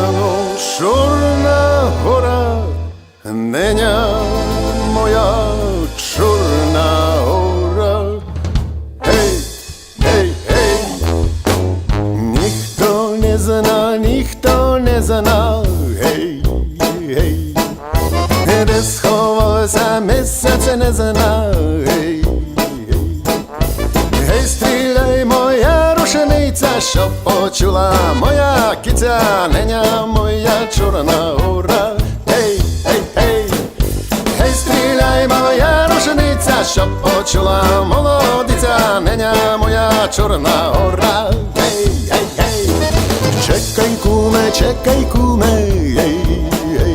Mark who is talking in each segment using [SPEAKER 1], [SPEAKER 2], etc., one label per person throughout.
[SPEAKER 1] єдно чорна гора, неня моя чорна гора. Гей, гей, гей, ніхто не зна, ніхто не зна, гей, гей, де сховалося місяця не зна, гей, гей. Гей, стріляй, čo počula moja kytia, neňa moja čurná hura. Hej, hej, hej, hej, stríľaj ma moja rušenica, čo počula molodica, neňa moja čurná hura. Hej, hej, hej, čekaj kúme, čekaj kúme, hej, hej,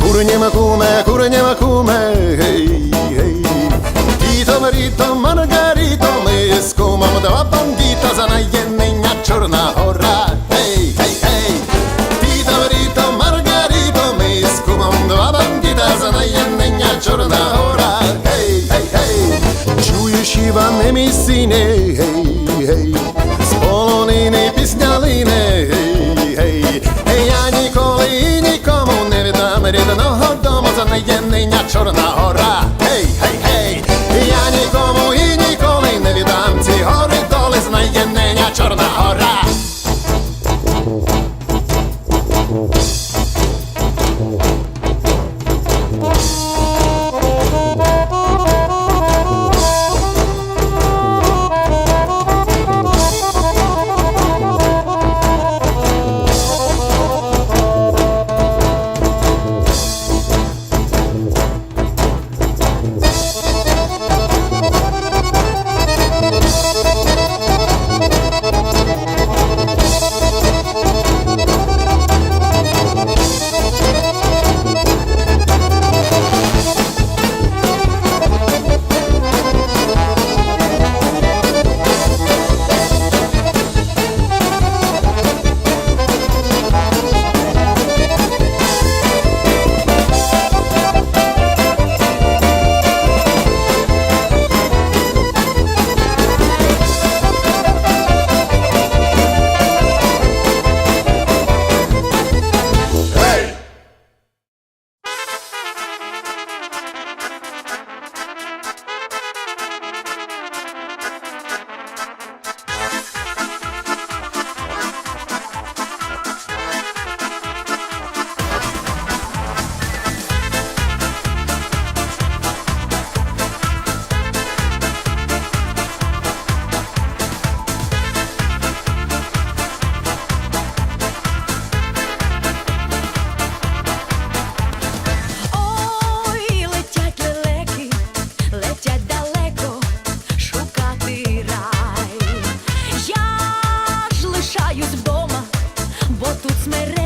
[SPEAKER 1] kurne ma kúme, kurne ma kúme, hej, hej, Tito, Marito, Margarito, з кумом два бандіта за наєднення Чорна гора. Гей, гей, гей! Діто Маріто, Маргаріто, ми з кумом два бандіта за наєднення Чорна гора. Гей, гей, гей! Чуєш, Іване, мій сине, гей, гей! З полонини пісня лине, гей, гей! Я ніколи і нікому не віддам рідного дому за наєднення Чорна гора. me
[SPEAKER 2] re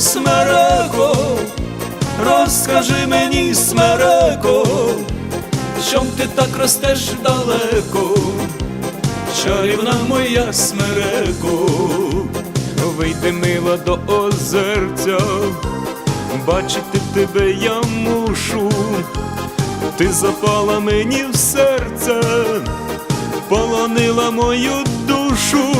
[SPEAKER 2] смереко, розкажи мені, смереко, чом ти так ростеш далеко, чарівна моя смереко, вийди мила до озерця, бачити тебе я мушу, ти запала мені в серце, полонила мою душу.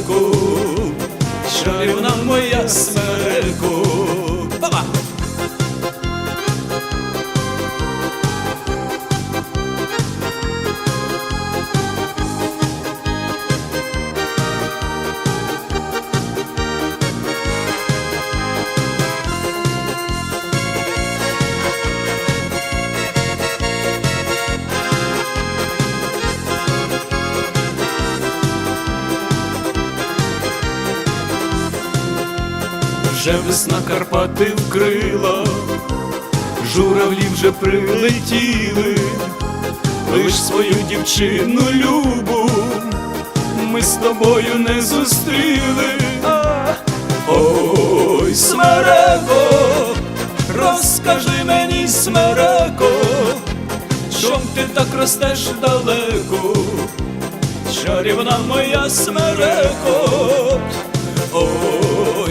[SPEAKER 2] Вже весна Карпати вкрила, журавлі вже прилетіли, лиш свою дівчину любу, ми з тобою не зустріли. Ой, смереко, розкажи мені, смереко, чом ти так ростеш далеко, чарівна моя смереко. Ой,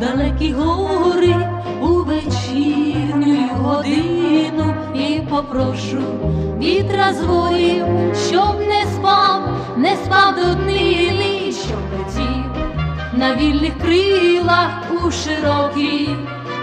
[SPEAKER 3] Далекі гори у вечірню годину і попрошу вітра з щоб не спав, не спав до днини, щоб летів на вільних крилах у широкі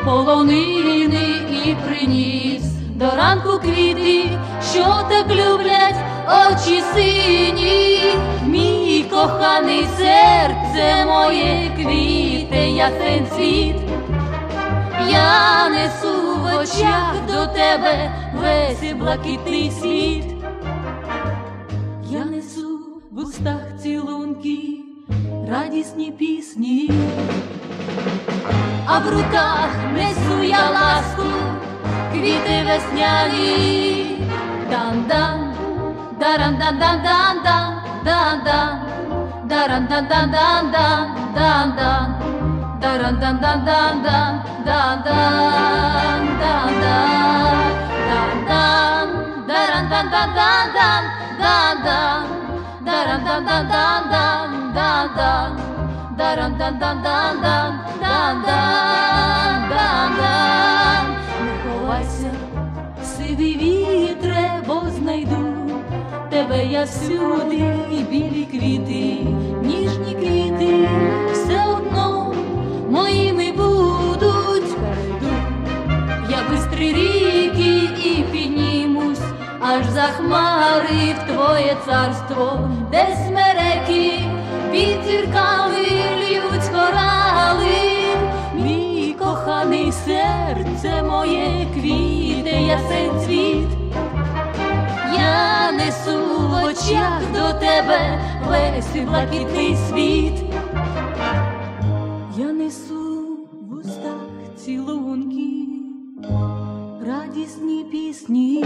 [SPEAKER 3] полонини і приніс до ранку квіти, що так люблять очі сині, мій коханий серце моє квіте, ясен світ. Я несу в очах до тебе весь блакитний світ. В устах цілунки, радісні пісні, а в руках несу я ласку, квіти весняні. Дан-дан, даран-дан-дан-дан-дан, дан-дан, даран-дан-дан-дан-дан, дан-дан, даран-дан-дан-дан-дан, дан-дан, дан-дан, дан-дан, даран-дан-дан-дан-дан, дан-дан, даран-дан-дан-дан-дан, дан-дан, даран-дан-дан-дан-дан, дан-дан, дан-дан. Не ховайся, сивий вітре, бо знайду тебе я всюди, і білі квіти, ніжні квіти, захмарив твоє царство, без мереки під зірками льють корали, мій коханий серце моє квіте, ясен цвіт, я несу в очах до тебе весь блакитний світ. Я несу в устах цілунки, радісні пісні.